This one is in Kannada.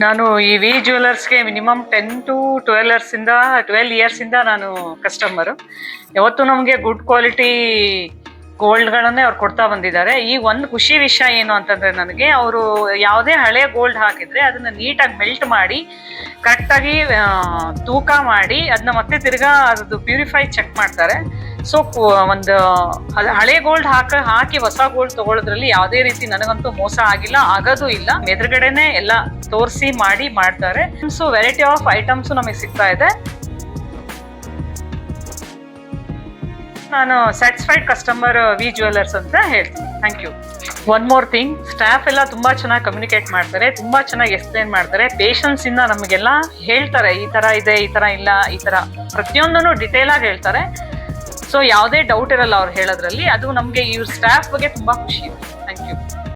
ನಾನು ಈ ವಿ ಜ್ಯುವೆಲರ್ಸ್ಗೆ ಮಿನಿಮಮ್ ಟೆನ್ ಟು ಟ್ವೆಲ್ ಇಯರ್ಸಿಂದ ಟ್ವೆಲ್ ಇಯರ್ಸಿಂದ ನಾನು ಕಸ್ಟಮರು ಯಾವತ್ತು ನಮಗೆ ಗುಡ್ ಕ್ವಾಲಿಟಿ ಗೋಲ್ಡ್ಗಳನ್ನೇ ಅವ್ರು ಕೊಡ್ತಾ ಬಂದಿದ್ದಾರೆ. ಈ ಒಂದು ಖುಷಿ ವಿಷಯ ಏನು ಅಂತಂದ್ರೆ ನನಗೆ ಅವರು ಯಾವುದೇ ಹಳೆ ಗೋಲ್ಡ್ ಹಾಕಿದ್ರೆ ಅದನ್ನ ನೀಟಾಗಿ ಮೆಲ್ಟ್ ಮಾಡಿ ಕರೆಕ್ಟಾಗಿ ತೂಕ ಮಾಡಿ ಅದನ್ನ ಮತ್ತೆ ತಿರ್ಗಾ ಅದು ಪ್ಯೂರಿಫೈ ಚೆಕ್ ಮಾಡ್ತಾರೆ. ಸೊ ಒಂದು ಹಳೆ ಗೋಲ್ಡ್ ಹಾಕ, ಹಾಕಿ ಹೊಸ ಗೋಲ್ಡ್ ತಗೊಳ್ಳೋದ್ರಲ್ಲಿ ಯಾವುದೇ ರೀತಿ ನನಗಂತೂ ಮೋಸ ಆಗಿಲ್ಲ, ಆಗೋದು ಇಲ್ಲ. ಎದುರುಗಡೆನೆ ಎಲ್ಲ ತೋರಿಸಿ ಮಾಡಿ ಮಾಡ್ತಾರೆ. ಸೊ ವೆರೈಟಿ ಆಫ್ ಐಟಮ್ಸ್ ನಮಗೆ ಸಿಗ್ತಾ ಇದೆ. ನಾನು ಸ್ಯಾಟಿಸ್ಫೈಡ್ ಕಸ್ಟಮರ್ ವಿ ಜ್ಯುವೆಲರ್ಸ್ ಅಂತ ಹೇಳ್ತೀನಿ. Thank you one more thing staff ಎಲ್ಲ ತುಂಬಾ ಚೆನ್ನಾಗಿ ಕಮ್ಯುನಿಕೇಟ್ ಮಾಡ್ತಾರೆ, ತುಂಬಾ ಚೆನ್ನಾಗಿ ಎಕ್ಸ್ಪ್ಲೇನ್ ಮಾಡ್ತಾರೆ ಪೇಷನ್ಸ್ ಇಂದ ನಮಗೆಲ್ಲ ಹೇಳ್ತಾರೆ, ಈ ತರ ಇದೆ, ಈ ತರ ಇಲ್ಲ, ಈ ತರ. ಪ್ರತಿಯೊಂದನ್ನು ಡಿಟೇಲ್ ಆಗಿ ಹೇಳ್ತಾರೆ. ಸೊ ಯಾವುದೇ ಡೌಟ್ ಇರಲ್ಲ ಅವ್ರು ಹೇಳೋದ್ರಲ್ಲಿ, ಅದು ನಮಗೆ ಇವ್ರ ಸ್ಟಾಫ್ ಬಗ್ಗೆ ತುಂಬಾ ಖುಷಿ. ಇದೆ ಥ್ಯಾಂಕ್ ಯು